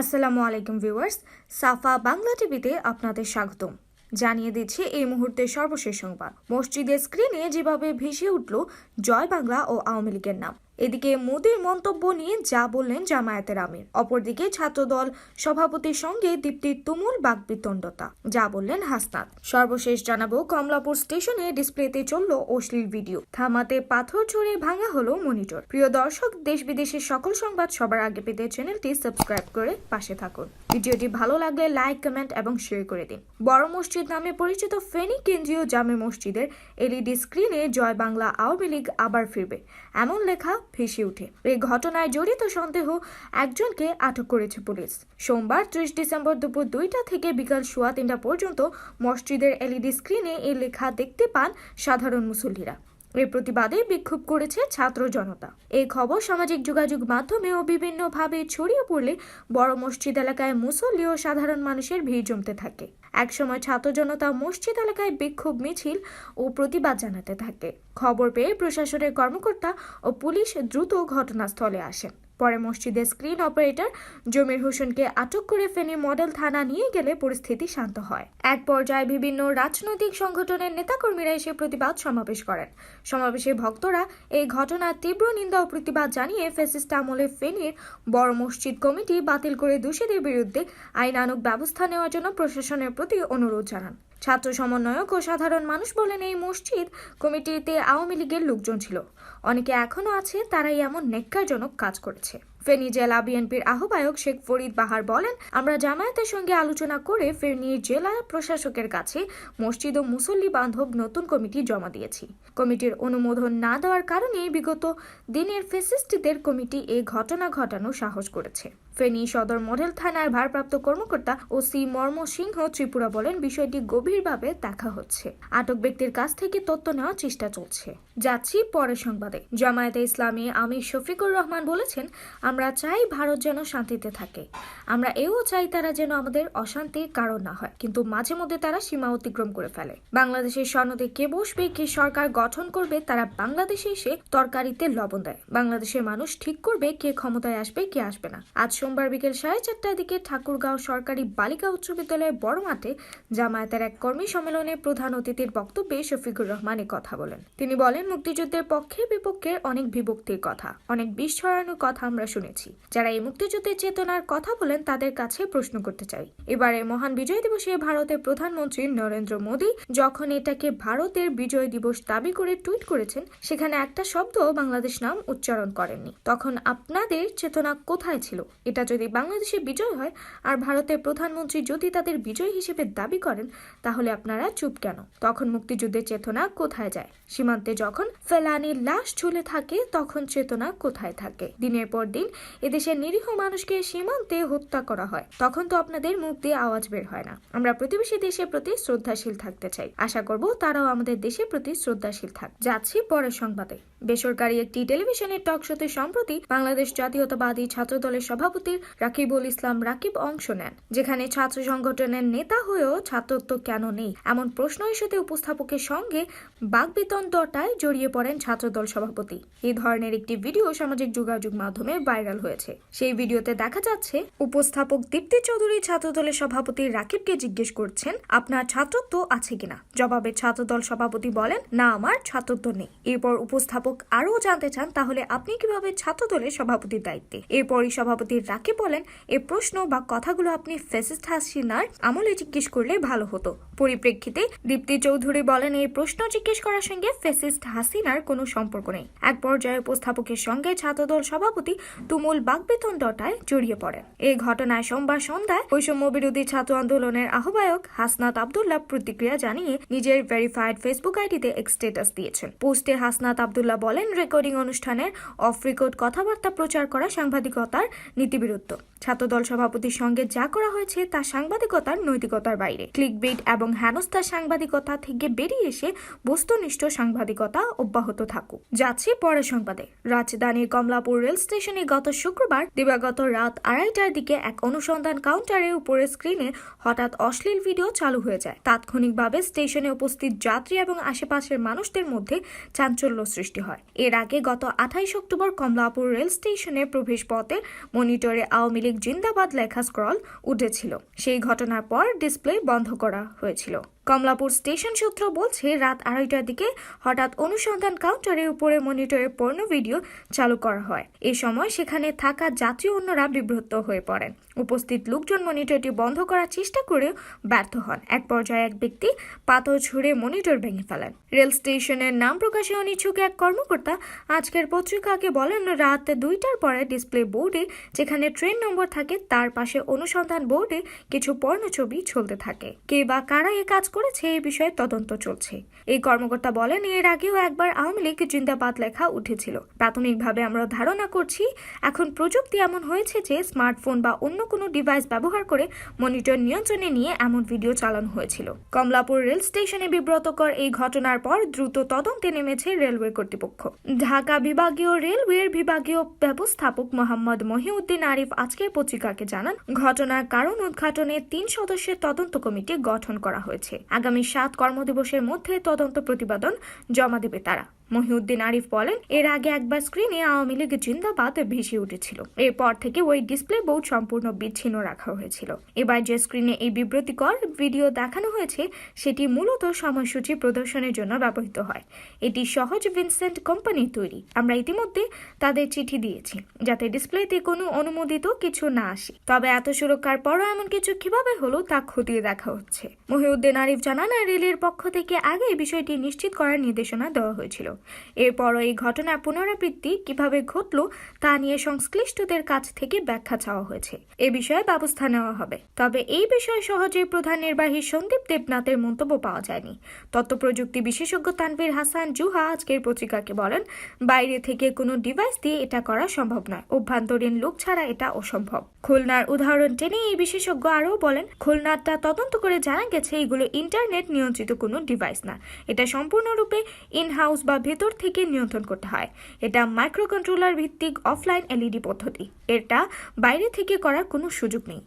আসসালামু আলাইকুম ভিউয়ার্স, সাফা বাংলা টিভিতে আপনাদের স্বাগতম। জানিয়ে দিচ্ছে এই মুহূর্তে সর্বশেষ সংবাদ। মসজিদের স্ক্রিনে যেভাবে ভেসে উঠল জয় বাংলা ও আওয়ামী লীগের নাম এদিকে মোদীর মন্তব্য নিয়ে যা বললেন জামায়াতের আমির, অপরদিকে ছাত্রদল সভাপতির সঙ্গে দীপ্তির তুমুল বাকবিতণ্ডতা, যা বললেন হাসনাত। সর্বশেষ জানাব, কমলাপুর স্টেশনে ডিসপ্লেতে চলল অশ্লীল ভিডিও। থামাতে পাথর ছড়ে ভাঙা হলো মনিটর। প্রিয় দর্শক, দেশ বিদেশের সকল সংবাদ সবার আগে পেতে চ্যানেলটি সাবস্ক্রাইব করে পাশে থাকুন। ভিডিওটি ভালো লাগলে লাইক, কমেন্ট এবং শেয়ার করে দিন। বড় মসজিদ নামে পরিচিত ফেনী কেন্দ্রীয় জামে মসজিদের এলইডি স্ক্রিনে জয় বাংলা আওয়ামী লীগ আবার ফিরবে। এমন লেখা ভেসে ওঠে। এই ঘটনায় জড়িত সন্দেহ একজনকে আটক করেছে পুলিশ। সোমবার ত্রিশ ডিসেম্বর দুপুর দুইটা থেকে বিকাল সোয়া তিনটা পর্যন্ত মসজিদের এলইডি স্ক্রিনে এই লেখা দেখতে পান সাধারণ মুসল্লিরা। এর প্রতিবাদে বিক্ষোভ করেছে ছাত্র জনতা। এই খবর সামাজিক যোগাযোগ মাধ্যমেও বিভিন্নভাবে ছড়িয়ে পড়লে বড় মসজিদ এলাকায় মুসল্লি ও সাধারণ মানুষের ভিড় জমতে থাকে। একসময় ছাত্র জনতা মসজিদ এলাকায় বিক্ষোভ, মিছিল ও প্রতিবাদ জানাতে থাকে। খবর পেয়ে প্রশাসনের কর্মকর্তা ও পুলিশ দ্রুত ঘটনাস্থলে আসেন। পরে মসজিদের স্ক্রিন অপারেটর জমির হোসেনকে আটক করে ফেনী মডেল থানা নিয়ে গেলে পরিস্থিতি শান্ত হয়। এক পর্যায়ে বিভিন্ন রাজনৈতিক সংগঠনের নেতাকর্মীরা এসে প্রতিবাদ সমাবেশ করেন। সমাবেশে ভক্তরা এই ঘটনার তীব্র নিন্দা ও প্রতিবাদ জানিয়ে ফেসিস্ট আমলে ফেনীর বড় মসজিদ কমিটি বাতিল করে দোষীদের বিরুদ্ধে আইনানুগ ব্যবস্থা নেওয়ার জন্য প্রশাসনের প্রতি অনুরোধ জানান। ছাত্র সমন্বয়ক ও সাধারণ মানুষ বলেন এই মসজিদ কমিটিতে আওয়ামী লীগের লোকজন ছিল। অনেকে এখনও আছে, তারাই এমন নেককারজনক কাজ করেছে। ফেনী জেলা বিএনপির আহ্বায়ক শেখ ফরিদ বাহার বলেন, আমরা জামায়াতের সঙ্গে আলোচনা করে ফেনী জেলা প্রশাসকের কাছে মসজিদ ও মুসল্লি বান্ধব নতুন কমিটি জমা দিয়েছি। কমিটির অনুমোদন না দেওয়ার কারণে বিগত দিনের ফেসিস্টদের কমিটি এ ঘটনা ঘটানো সাহস করেছে। ফেনী সদর মডেল থানার ভারপ্রাপ্ত কর্মকর্তা ও সি মর্ম সিংহ ত্রিপুরা বলেন, বিষয়টি গভীরভাবে দেখা হচ্ছে। আটক ব্যক্তির কাছ থেকে তথ্য নেওয়ার চেষ্টা চলছে। যাচ্ছি পরের সংবাদে। জামায়াতে ইসলামী আমির শফিকুর রহমান বলেছেন, আমরা চাই ভারত যেন শান্তিতে থাকে। আমরা এও চাই তারা যেন আমাদের অশান্তির কারণ না হয়, কিন্তু মাঝে মধ্যে তারা সীমা অতিক্রম করে ফেলে। বাংলাদেশের স্বর্ণতে কে বসবে, কে সরকার গঠন করবে, তারা বাংলাদেশে এসে তরকারিতে লবণ দেয়। বাংলাদেশের মানুষ ঠিক করবে কে ক্ষমতায় আসবে, কে আসবে না। আজ সোমবার বিকেল সাড়ে চারটার দিকে ঠাকুরগাঁও সরকারি বালিকা উচ্চ বিদ্যালয়ের বড় মাঠে জামায়াতের এক কর্মী সম্মেলনে প্রধান অতিথির বক্তব্যে শফিকুর রহমান কথা বলেন। তিনি বলেন, মুক্তিযুদ্ধের পক্ষে বিপক্ষের অনেক বিভক্তির কথা, অনেক বিষ ছড়ানোর কথা আমরা শুনেছি। যারা এই মুক্তিযুদ্ধের চেতনার কথা বলেন, তাদের কাছে প্রশ্ন করতে চাই। এবারে মহান বিজয় দিবসে ভারতের প্রধানমন্ত্রী নরেন্দ্র মোদী যখন এটাকে ভারতের বিজয় দিবস দাবি করে টুইট করেছেন, সেখানে একটা শব্দ বাংলাদেশ নাম উচ্চারণ করেননি। তখন আপনাদের চেতনা কোথায় ছিল? এটা যদি বাংলাদেশে বিজয় হয় আর ভারতের প্রধানমন্ত্রী যদি তাদের বিজয় হিসেবে দাবি করেন, তাহলে আপনারা চুপ কেন? তখন মুক্তিযুদ্ধের চেতনা কোথায় যায়? সীমান্তে যখন ফেলানির লাশ ঝুলে থাকে, তখন চেতনা কোথায় থাকে? দিনের পর দিন এদেশের নিরীহ মানুষকে সীমান্তে হত্যা করা হয়। তখন তো আপনাদের মুখ দিয়ে আওয়াজ বের হয় না। আমরা প্রতিবেশী দেশের প্রতি শ্রদ্ধাশীল থাকতে চাই। আশা করব তারাও আমাদের দেশের প্রতি শ্রদ্ধাশীল থাক। যাচ্ছি পরের সংবাদে। বেসরকারি একটি টেলিভিশনের টক শোতে সম্প্রতি বাংলাদেশ জাতীয়তাবাদী ছাত্র দলের সভাপতি রাকিবুল ইসলাম রাকিব অংশ নেন, যেখানে ছাত্র সংগঠনের নেতা হয়েও ছাত্রত্ব কেন নেই? এমন প্রশ্ন ইস্যুতে উপস্থাপকের সঙ্গে বাগবিতণ্ডটায় জড়িয়ে পড়েন ছাত্রদল সভাপতি। এই ধরনের একটি ভিডিও সামাজিক যোগাযোগ মাধ্যমে ভাইরাল হয়েছে। সেই ভিডিওতে দেখা যাচ্ছে, উপস্থাপক দীপ্তি চৌধুরী ছাত্রদলের সভাপতি রাকিবকে জিজ্ঞেস করছেন, আপনার ছাত্রত্ব আছে কিনা? জবাবে ছাত্রদল সভাপতি বলেন, না, আমার ছাত্রত্ব নেই। এরপর উপস্থাপক আরও জানতে চান, তাহলে আপনি কীভাবে ছাত্রদলের সভাপতির দায়িত্বে? এরপরই সভাপতি রাকিব বলেন, এ প্রশ্ন বা কথাগুলো আপনি ফেসিস্ট হাসিনার আমলে জিজ্ঞেস করলে ভালো হতো। পরিপ্রেক্ষিতে দীপ্তি চৌধুরী বলেন, এই প্রশ্ন জিজ্ঞেস করার সঙ্গে ফেসিস্ট হাসিনার কোনো সম্পর্ক নেই। এক পর্যায়ে উপস্থাপকের সঙ্গে ছাত্রদল সভাপতি তুমুল বাগবেতনডটায় জড়িয়ে পড়েন। এই ঘটনায় সোমবার সন্ধ্যায় বৈষম্য বিরোধী ছাত্র আন্দোলনের আহ্বায়ক হাসনাত আবদুল্লাহ প্রতিক্রিয়া জানিয়ে নিজের ভেরিফাইড ফেসবুক আইডিতে এক স্টেটাস দিয়েছেন। পোস্টে হাসনাত আবদুল্লাহ বলেন, রেকর্ডিং অনুষ্ঠানের অফ রেকর্ড কথাবার্তা প্রচার করা সাংবাদিকতার নীতিবিরুদ্ধ ছাত্রদল সভাপতির সঙ্গে যা করা হয়েছে তা সাংবাদিকতার নৈতিকতার বাইরে। ক্লিকবেট এবং হেনস্থার সাংবাদিকতা থেকে বেরিয়ে এসে বস্তুনিষ্ঠ সাংবাদিকতা অব্যাহত থাকুক। যাচ্ছি পরের সংবাদে। রাজধানীর কমলাপুর রেল স্টেশনে গত শুক্রবার দিবাগত রাত আড়াইটার দিকে এক অনুসন্ধান কাউন্টারের উপরের স্ক্রিনে হঠাৎ অশ্লীল ভিডিও চালু হয়ে যায়। তাৎক্ষণিকভাবে স্টেশনে উপস্থিত যাত্রী এবং আশেপাশের মানুষদের মধ্যে চাঞ্চল্য সৃষ্টি হয়। এর আগে গত আঠাইশ অক্টোবর কমলাপুর রেল স্টেশনের প্রবেশ পথে মনিটরে আওয়ামী লীগ জিন্দাবাদ লেখা স্ক্রল উঠেছিল। সেই ঘটনার পর ডিসপ্লে বন্ধ করা হয়েছিল। কমলাপুর স্টেশন সূত্র বলছে, রাত আড়াইটার দিকে হঠাৎ অনুসন্ধান কাউন্টারের উপরে মনিটরে পর্ণ ভিডিও চালু করা হয়। এই সময় সেখানে থাকা যাত্রী অন্যরা বিব্রত হয়ে পড়েন। উপস্থিত লোকজন মনিটরটি বন্ধ করার চেষ্টা করেও ব্যর্থ হন। এক পর্যায়ে এক ব্যক্তি পাথর ছুঁড়ে মনিটর ভেঙে ফেলেন। রেল স্টেশনের নাম প্রকাশে অনিচ্ছুক এক কর্মকর্তা আজকের পত্রিকাকে বলেন, রাত দুইটার পরে ডিসপ্লে বোর্ডে যেখানে ট্রেন নম্বর থাকে, তার পাশে অনুসন্ধান বোর্ডে কিছু পর্ণ ছবি চলতে থাকে। কে বা কারা এ কাজ করেছে এই বিষয়ে তদন্ত চলছে। এই কর্মকর্তা বলেন, এর আগেও একবার আওয়ামী লীগ জিন্দাবাদ লেখা উঠেছিল। প্রাথমিকভাবে আমরা ধারণা করছি, এখন প্রযুক্তি এমন হয়েছে যে স্মার্টফোন বা অন্য কোনো ডিভাইস ব্যবহার করে মনিটর নিয়ন্ত্রণে নিয়ে এমন ভিডিও চালানো হয়েছিল। কমলাপুর রেল স্টেশনে বিব্রতকর এই ঘটনার পর দ্রুত তদন্তে নেমেছে রেলওয়ে কর্তৃপক্ষ। ঢাকা বিভাগীয় রেলওয়ের বিভাগীয় ব্যবস্থাপক মোহাম্মদ মহিউদ্দিন আরিফ আজকের পত্রিকাকে জানান, ঘটনার কারণ উদ্ঘাটনে তিন সদস্যের তদন্ত কমিটি গঠন করা হয়েছে। আগামী সাত কর্মদিবসের মধ্যে তদন্ত প্রতিবেদন জমা দেবে তারা। মহিউদ্দিন আরিফ বলেন, এর আগে একবার স্ক্রিনে আওয়ামী লীগ জিন্দাবাদ ভেসে উঠেছিল। এরপর থেকে ওই ডিসপ্লে বোর্ড সম্পূর্ণ বিচ্ছিন্ন রাখা হয়েছিল। এবার যে স্ক্রিনে এই বিব্রতিকর ভিডিও দেখানো হয়েছে, সেটি মূলত সময়সূচি প্রদর্শনের জন্য ব্যবহৃত হয়। এটি সহজ ভিনসেন্ট কোম্পানির তৈরি। আমরা ইতিমধ্যে তাদের চিঠি দিয়েছি, যাতে ডিসপ্লেতে কোনো অনুমোদিত কিছু না আসে। তবে এত সুরক্ষার পরও এমন কিছু কীভাবে হলো তা খতিয়ে দেখা হচ্ছে। মহিউদ্দিন আরিফ জানান রেলের পক্ষ থেকে আগে এই বিষয়টি নিশ্চিত করার নির্দেশনা দেওয়া হয়েছিল। এরপরও এই ঘটনার পুনরাবৃত্তি কীভাবে ঘটল তা নিয়ে সংশ্লিষ্টদের কাছ থেকে ব্যাখ্যা চাওয়া হয়েছে। এ বিষয়ে ব্যবস্থা নেওয়া হবে। তবে এই বিষয়ে সহজে প্রধান নির্বাহী সন্দীপ দেবনাথের মন্তব্য পাওয়া যায়নি। তথ্য প্রযুক্তি বিশেষজ্ঞ তানভীর হাসান জুহা আজকের পত্রিকাকে বলেন, বাইরে থেকে কোনো ডিভাইস দিয়ে এটা করা সম্ভব নয়। অভ্যন্তরীণ লোক ছাড়া এটা অসম্ভব। খুলনার উদাহরণ টেনে এই বিশেষজ্ঞ আরও বলেন খুলনারটা তদন্ত করে জানা গেছে এগুলো ইন্টারনেট নিয়ন্ত্রিত কোনো ডিভাইস না। এটা সম্পূর্ণরূপে ইন হাউস বা ভেতর থেকে নিয়ন্ত্রণ করতে হয়। এটা মাইক্রো কন্ট্রোলার ভিত্তিক অফলাইন এলইডি পদ্ধতি। এটা বাইরে থেকে করার কোনো সুযোগ নেই।